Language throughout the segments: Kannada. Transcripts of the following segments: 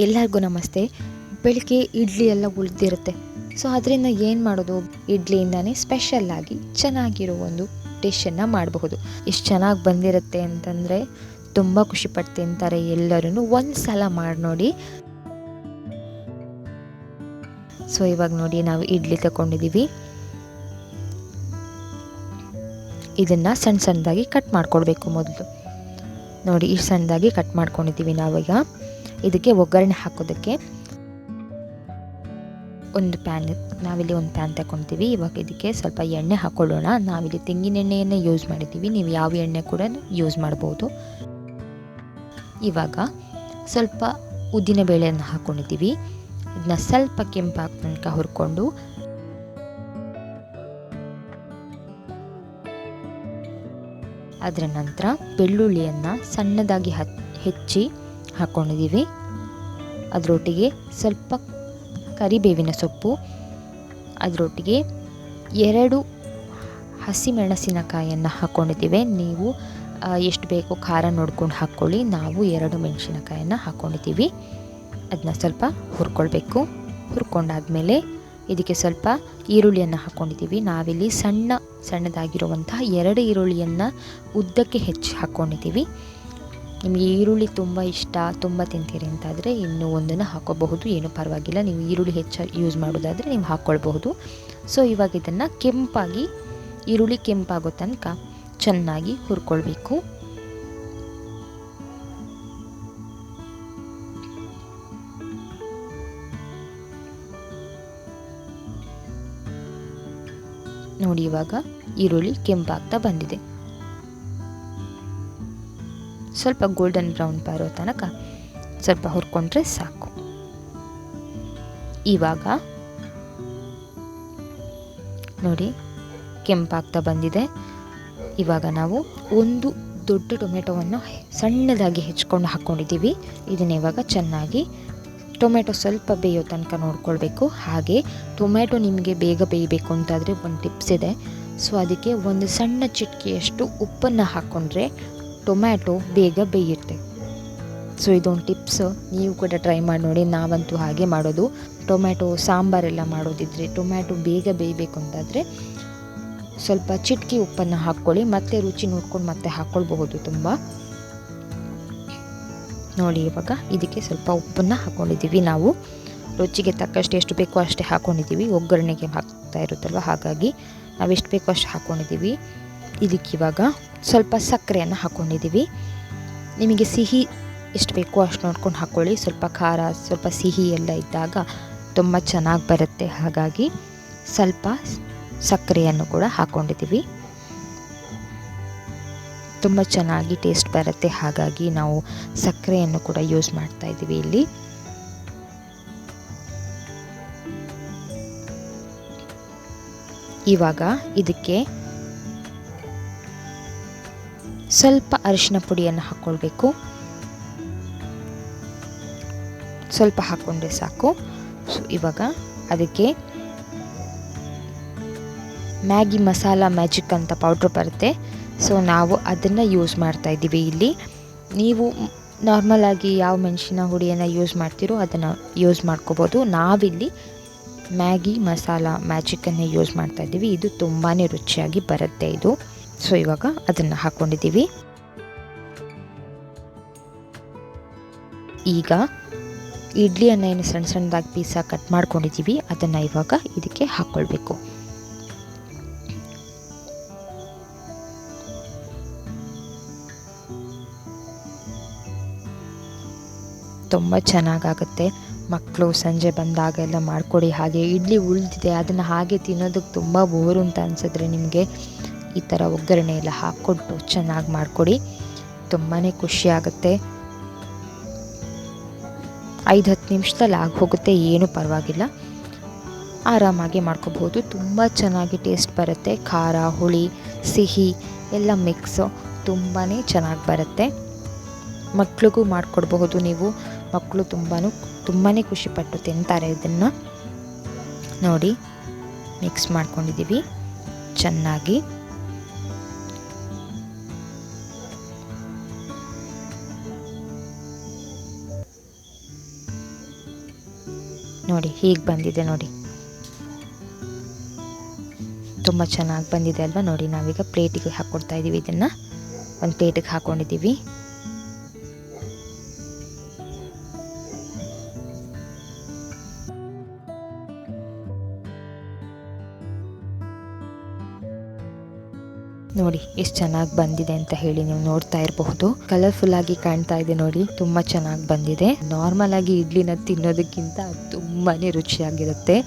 ಎಲ್ಲರಿಗೂ ನಮಸ್ತೆ. ಬೆಳಿಗ್ಗೆ ಇಡ್ಲಿ ಎಲ್ಲ ಉಳಿದಿರುತ್ತೆ. ಸೊ, ಅದರಿಂದ ಏನು ಮಾಡೋದು? ಇಡ್ಲಿಯಿಂದನೇ ಸ್ಪೆಷಲ್ಲಾಗಿ ಚೆನ್ನಾಗಿರೋ ಒಂದು ಡಿಶನ್ನು ಮಾಡಬಹುದು. ಎಷ್ಟು ಚೆನ್ನಾಗಿ ಬಂದಿರುತ್ತೆ ಅಂತಂದರೆ ತುಂಬ ಖುಷಿಪಟ್ಟು ತಿಂತಾರೆ ಎಲ್ಲರೂ ಒಂದು ಸಲ ಮಾಡಿ ನೋಡಿ. ಸೊ, ಇವಾಗ ನೋಡಿ ನಾವು ಇಡ್ಲಿ ತಗೊಂಡಿದ್ದೀವಿ ಇದನ್ನು ಸಣ್ಣ ಸಣ್ಣದಾಗಿ ಕಟ್ ಮಾಡ್ಕೊಳ್ಬೇಕು ಮೊದಲು. ನೋಡಿ ಇಷ್ಟು ಸಣ್ಣದಾಗಿ ಕಟ್ ಮಾಡ್ಕೊಂಡಿದ್ದೀವಿ ನಾವೀಗ. ಇದಕ್ಕೆ ಒಗ್ಗರಣೆ ಹಾಕೋದಕ್ಕೆ ಒಂದು ಪ್ಯಾನ್, ನಾವಿಲ್ಲಿ ಒಂದು ಪ್ಯಾನ್ ತಗೊಳ್ತೀವಿ ಇವಾಗ ಇದಕ್ಕೆ ಸ್ವಲ್ಪ ಎಣ್ಣೆ ಹಾಕೊಳ್ಳೋಣ. ನಾವಿಲ್ಲಿ ತೆಂಗಿನ ಎಣ್ಣೆಯನ್ನು ಯೂಸ್ ಮಾಡಿದ್ದೀವಿ. ನೀವು ಯಾವ ಎಣ್ಣೆ ಕೂಡ ಯೂಸ್ ಮಾಡ್ಬೋದು. ಇವಾಗ ಸ್ವಲ್ಪ ಉದ್ದಿನ ಬೇಳೆಯನ್ನು ಹಾಕ್ಕೊಂಡಿದ್ದೀವಿ ಇದನ್ನ ಸ್ವಲ್ಪ ಕೆಂಪಾಗ ತನಕ ಹುರ್ಕೊಂಡು ಅದರ ನಂತರ ಬೆಳ್ಳುಳ್ಳಿಯನ್ನು ಸಣ್ಣದಾಗಿ ಹೆಚ್ಚಿ ಹಾಕ್ಕೊಂಡಿದ್ದೀವಿ ಅದರೊಟ್ಟಿಗೆ ಸ್ವಲ್ಪ ಕರಿಬೇವಿನ ಸೊಪ್ಪು, ಅದರೊಟ್ಟಿಗೆ ಎರಡು ಹಸಿಮೆಣಸಿನಕಾಯನ್ನು ಹಾಕ್ಕೊಂಡಿದ್ದೀವಿ ನೀವು ಎಷ್ಟು ಬೇಕೋ ಖಾರ ನೋಡ್ಕೊಂಡು ಹಾಕ್ಕೊಳ್ಳಿ. ನಾವು ಎರಡು ಮೆಣಸಿನಕಾಯನ್ನು ಹಾಕ್ಕೊಂಡಿದ್ದೀವಿ ಅದನ್ನ ಸ್ವಲ್ಪ ಹುರ್ಕೊಳ್ಬೇಕು. ಹುರ್ಕೊಂಡಾದಮೇಲೆ ಇದಕ್ಕೆ ಸ್ವಲ್ಪ ಈರುಳ್ಳಿಯನ್ನು ಹಾಕ್ಕೊಂಡಿದ್ದೀವಿ ನಾವಿಲ್ಲಿ ಸಣ್ಣ ಸಣ್ಣದಾಗಿರುವಂತಹ ಎರಡು ಈರುಳ್ಳಿಯನ್ನು ಉದ್ದಕ್ಕೆ ಹೆಚ್ಚಿ ಹಾಕ್ಕೊಂಡಿದ್ದೀವಿ ನಿಮಗೆ ಈರುಳ್ಳಿ ತುಂಬ ಇಷ್ಟ, ತುಂಬ ತಿಂತೀರಿ ಅಂತಾದರೆ ಇನ್ನೂ ಒಂದನ್ನು ಹಾಕೋಬಹುದು. ಏನೂ ಪರವಾಗಿಲ್ಲ. ನೀವು ಈರುಳ್ಳಿ ಹೆಚ್ಚಾಗಿ ಯೂಸ್ ಮಾಡೋದಾದರೆ ನೀವು ಹಾಕ್ಕೊಳ್ಬಹುದು ಸೊ ಇವಾಗ ಇದನ್ನು ಕೆಂಪಾಗಿ, ಈರುಳ್ಳಿ ಕೆಂಪಾಗೋ ತನಕ ಚೆನ್ನಾಗಿ ಹುರ್ಕೊಳ್ಬೇಕು. ನೋಡಿ ಇವಾಗ ಈರುಳ್ಳಿ ಕೆಂಪಾಗ್ತಾ ಬಂದಿದೆ. ಸ್ವಲ್ಪ ಗೋಲ್ಡನ್ ಬ್ರೌನ್ ಬರೋ ತನಕ ಸ್ವಲ್ಪ ಹುರ್ಕೊಂಡ್ರೆ ಸಾಕು. ಇವಾಗ ನೋಡಿ, ಕೆಂಪಾಗ್ತಾ ಬಂದಿದೆ. ಇವಾಗ ನಾವು ಒಂದು ದೊಡ್ಡ ಟೊಮೆಟೊವನ್ನು ಸಣ್ಣದಾಗಿ ಹೆಚ್ಕೊಂಡು ಹಾಕ್ಕೊಂಡಿದ್ದೀವಿ ಇದನ್ನ ಇವಾಗ ಚೆನ್ನಾಗಿ ಟೊಮೆಟೊ ಸ್ವಲ್ಪ ಬೇಯೋ ತನಕ ನೋಡ್ಕೊಳ್ಬೇಕು. ಹಾಗೆ ಟೊಮೆಟೊ ನಿಮಗೆ ಬೇಗ ಬೇಯಬೇಕು ಅಂತಾದರೆ ಒಂದು ಟಿಪ್ಸ್ ಇದೆ. ಸೊ, ಅದಕ್ಕೆ ಒಂದು ಸಣ್ಣ ಚಿಟಿಕೆಯಷ್ಟು ಉಪ್ಪನ್ನು ಹಾಕ್ಕೊಂಡ್ರೆ ಟೊಮ್ಯಾಟೊ ಬೇಗ ಬೇಯುತ್ತೆ. ಸೊ ಇದೊಂದು ಟಿಪ್ಸ್ ನೀವು ಕೂಡ ಟ್ರೈ ಮಾಡಿ ನೋಡಿ. ನಾವಂತೂ ಹಾಗೆ ಮಾಡೋದು. ಟೊಮ್ಯಾಟೊ ಸಾಂಬಾರೆಲ್ಲ ಮಾಡೋದಿದ್ರೆ ಟೊಮ್ಯಾಟೊ ಬೇಗ ಬೇಯಬೇಕು ಅಂತಾದರೆ ಸ್ವಲ್ಪ ಚಿಟಕಿ ಉಪ್ಪನ್ನು ಹಾಕ್ಕೊಳ್ಳಿ. ಮತ್ತೆ ರುಚಿ ನೋಡ್ಕೊಂಡು ಮತ್ತೆ ಹಾಕ್ಕೊಳ್ಬಹುದು ತುಂಬ. ನೋಡಿ, ಇವಾಗ ಇದಕ್ಕೆ ಸ್ವಲ್ಪ ಉಪ್ಪನ್ನು ಹಾಕ್ಕೊಂಡಿದ್ದೀವಿ ನಾವು. ರುಚಿಗೆ ತಕ್ಕಷ್ಟು ಎಷ್ಟು ಬೇಕೋ ಅಷ್ಟೇ ಹಾಕ್ಕೊಂಡಿದ್ದೀವಿ ಒಗ್ಗರಣೆಗೆ ಹಾಕ್ತಾ ಇರುತ್ತಲ್ವ? ಹಾಗಾಗಿ ನಾವು ಎಷ್ಟು ಬೇಕೋ ಅಷ್ಟು ಹಾಕ್ಕೊಂಡಿದ್ದೀವಿ ಇದಕ್ಕಿವಾಗ ಸ್ವಲ್ಪ ಸಕ್ಕರೆಯನ್ನು ಹಾಕ್ಕೊಂಡಿದ್ದೀವಿ ನಿಮಗೆ ಸಿಹಿ ಎಷ್ಟು ಬೇಕೋ ಅಷ್ಟು ನೋಡ್ಕೊಂಡು ಹಾಕ್ಕೊಳ್ಳಿ. ಸ್ವಲ್ಪ ಖಾರ, ಸ್ವಲ್ಪ ಸಿಹಿ ಎಲ್ಲ ಇದ್ದಾಗ ತುಂಬ ಚೆನ್ನಾಗಿ ಬರುತ್ತೆ. ಹಾಗಾಗಿ ಸ್ವಲ್ಪ ಸಕ್ಕರೆಯನ್ನು ಕೂಡ ಹಾಕ್ಕೊಂಡಿದ್ದೀವಿ ತುಂಬ ಚೆನ್ನಾಗಿ ಟೇಸ್ಟ್ ಬರುತ್ತೆ. ಹಾಗಾಗಿ ನಾವು ಸಕ್ಕರೆಯನ್ನು ಕೂಡ ಯೂಸ್ ಮಾಡ್ತಾ ಇದ್ದೀವಿ ಇಲ್ಲಿ. ಇವಾಗ ಇದಕ್ಕೆ ಸ್ವಲ್ಪ ಅರಿಶಿನ ಪುಡಿಯನ್ನು ಹಾಕ್ಕೊಳ್ಬೇಕು. ಸ್ವಲ್ಪ ಹಾಕ್ಕೊಂಡ್ರೆ ಸಾಕು. ಸೊ, ಇವಾಗ ಅದಕ್ಕೆ ಮ್ಯಾಗಿ ಮಸಾಲ ಮ್ಯಾಜಿಕ್ ಅಂತ ಪೌಡ್ರ್ ಬರುತ್ತೆ. ಸೊ, ನಾವು ಅದನ್ನು ಯೂಸ್ ಮಾಡ್ತಾ ಇದ್ದೀವಿ ಇಲ್ಲಿ. ನೀವು ನಾರ್ಮಲಾಗಿ ಯಾವ ಮೆಣಸಿನ ಹುಡಿಯನ್ನು ಯೂಸ್ ಮಾಡ್ತೀರೋ ಅದನ್ನು ಯೂಸ್ ಮಾಡ್ಕೋಬೋದು. ನಾವಿಲ್ಲಿ ಮ್ಯಾಗಿ ಮಸಾಲ ಮ್ಯಾಜಿಕನ್ನೇ ಯೂಸ್ ಮಾಡ್ತಾ ಇದ್ದೀವಿ. ಇದು ತುಂಬಾ ರುಚಿಯಾಗಿ ಬರುತ್ತೆ ಇದು. ಸೊ ಇವಾಗ ಅದನ್ನು ಹಾಕ್ಕೊಂಡಿದ್ದೀವಿ ಈಗ ಇಡ್ಲಿಯನ್ನು ಏನು ಸಣ್ಣ ಸಣ್ಣದಾಗಿ ಪೀಸ ಕಟ್ ಮಾಡ್ಕೊಂಡಿದ್ದೀವಿ, ಅದನ್ನು ಇವಾಗ ಇದಕ್ಕೆ ಹಾಕ್ಕೊಳ್ಬೇಕು ತುಂಬ ಚೆನ್ನಾಗಾಗುತ್ತೆ. ಮಕ್ಕಳು ಸಂಜೆ ಬಂದಾಗ ಎಲ್ಲ ಮಾಡಿಕೊಡಿ, ಹಾಗೆ ಇಡ್ಲಿ ಉಳಿದಿದೆ, ಅದನ್ನು ಹಾಗೆ ತಿನ್ನೋದಕ್ಕೆ ತುಂಬ ಬೋರು ಅಂತ ಅನಿಸಿದ್ರೆ ನಿಮಗೆ ಈ ಥರ ಒಗ್ಗರಣೆ ಎಲ್ಲ ಹಾಕ್ಕೊಟ್ಟು ಚೆನ್ನಾಗಿ ಮಾಡಿಕೊಡಿ. ತುಂಬಾ ಖುಷಿಯಾಗುತ್ತೆ ಐದು ಹತ್ತು ನಿಮಿಷದಲ್ಲಿ ಆಗೋಗುತ್ತೆ ಏನೂ ಪರವಾಗಿಲ್ಲ. ಆರಾಮಾಗಿ ಮಾಡ್ಕೋಬೋದು. ತುಂಬ ಚೆನ್ನಾಗಿ ಟೇಸ್ಟ್ ಬರುತ್ತೆ. ಖಾರ, ಹುಳಿ, ಸಿಹಿ ಎಲ್ಲ ಮಿಕ್ಸು ತುಂಬಾ ಚೆನ್ನಾಗಿ ಬರುತ್ತೆ. ಮಕ್ಳಿಗೂ ಮಾಡಿಕೊಡ್ಬಹುದು ನೀವು. ಮಕ್ಕಳು ತುಂಬಾ ತುಂಬಾ ಖುಷಿಪಟ್ಟು ತಿಂತಾರೆ ಇದನ್ನು. ನೋಡಿ, ಮಿಕ್ಸ್ ಮಾಡ್ಕೊಂಡಿದ್ದೀವಿ. ಚೆನ್ನಾಗಿ. ನೋಡಿ, ಹೀಗೆ ಬಂದಿದೆ ನೋಡಿ. ತುಂಬ ಚೆನ್ನಾಗಿ ಬಂದಿದೆ ಅಲ್ವಾ ನೋಡಿ, ನಾವೀಗ ಪ್ಲೇಟಿಗೆ ಹಾಕ್ಕೊಡ್ತಾ ಇದ್ದೀವಿ ಇದನ್ನು. ಒಂದು ಪ್ಲೇಟಿಗೆ ಹಾಕ್ಕೊಂಡಿದ್ದೀವಿ ನೋಡಿ, ಎಷ್ಟು ಚೆನ್ನಾಗಿ ಬಂದಿದೆ ಅಂತ ಹೇಳಿ ನೀವು ನೋಡ್ತಾ ಇರಬಹುದು. ಕಲರ್ಫುಲ್ ಆಗಿ ಕಾಣ್ತಾ ಇದೆ ನೋಡಿ, ತುಂಬಾ ಚೆನ್ನಾಗಿ ಬಂದಿದೆ. ನಾರ್ಮಲ್ ಆಗಿ ಇಡ್ಲಿನ ತಿನ್ನೋದಕ್ಕಿಂತ ತುಂಬಾನೇ ರುಚಿಯಾಗಿರುತ್ತೆ.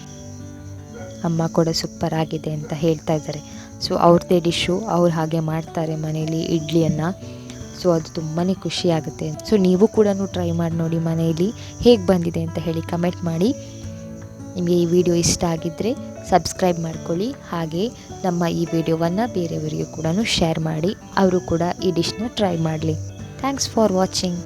ಅಮ್ಮ ಕೂಡ ಸೂಪರ್ ಆಗಿದೆ ಅಂತ ಹೇಳ್ತಾ ಇದ್ದಾರೆ. ಸೊ ಅವ್ರದ್ದೇ ಡಿಶ್ಶು ಅವ್ರು ಹಾಗೆ ಮಾಡ್ತಾರೆ ಮನೇಲಿ ಇಡ್ಲಿಯನ್ನು. ಸೊ ಅದು ತುಂಬಾ ಖುಷಿ ಆಗುತ್ತೆ. ಸೊ ನೀವು ಕೂಡ ಟ್ರೈ ಮಾಡಿ ನೋಡಿ ಮನೆಯಲ್ಲಿ ಹೇಗೆ ಬಂದಿದೆ ಅಂತ ಹೇಳಿ ಕಮೆಂಟ್ ಮಾಡಿ. ನಿಮಗೆ ಈ ವಿಡಿಯೋ ಇಷ್ಟ ಆಗಿದ್ದರೆ ಸಬ್ಸ್ಕ್ರೈಬ್ ಮಾಡ್ಕೊಳ್ಳಿ. ಹಾಗೆ ನಮ್ಮ ಈ ವಿಡಿಯೋವನ್ನು ಬೇರೆಯವರಿಗೂ ಕೂಡ ಶೇರ್ ಮಾಡಿ. ಅವರು ಕೂಡ ಈ ಡಿಶ್ನ ಟ್ರೈ ಮಾಡಲಿ. Thanks for watching.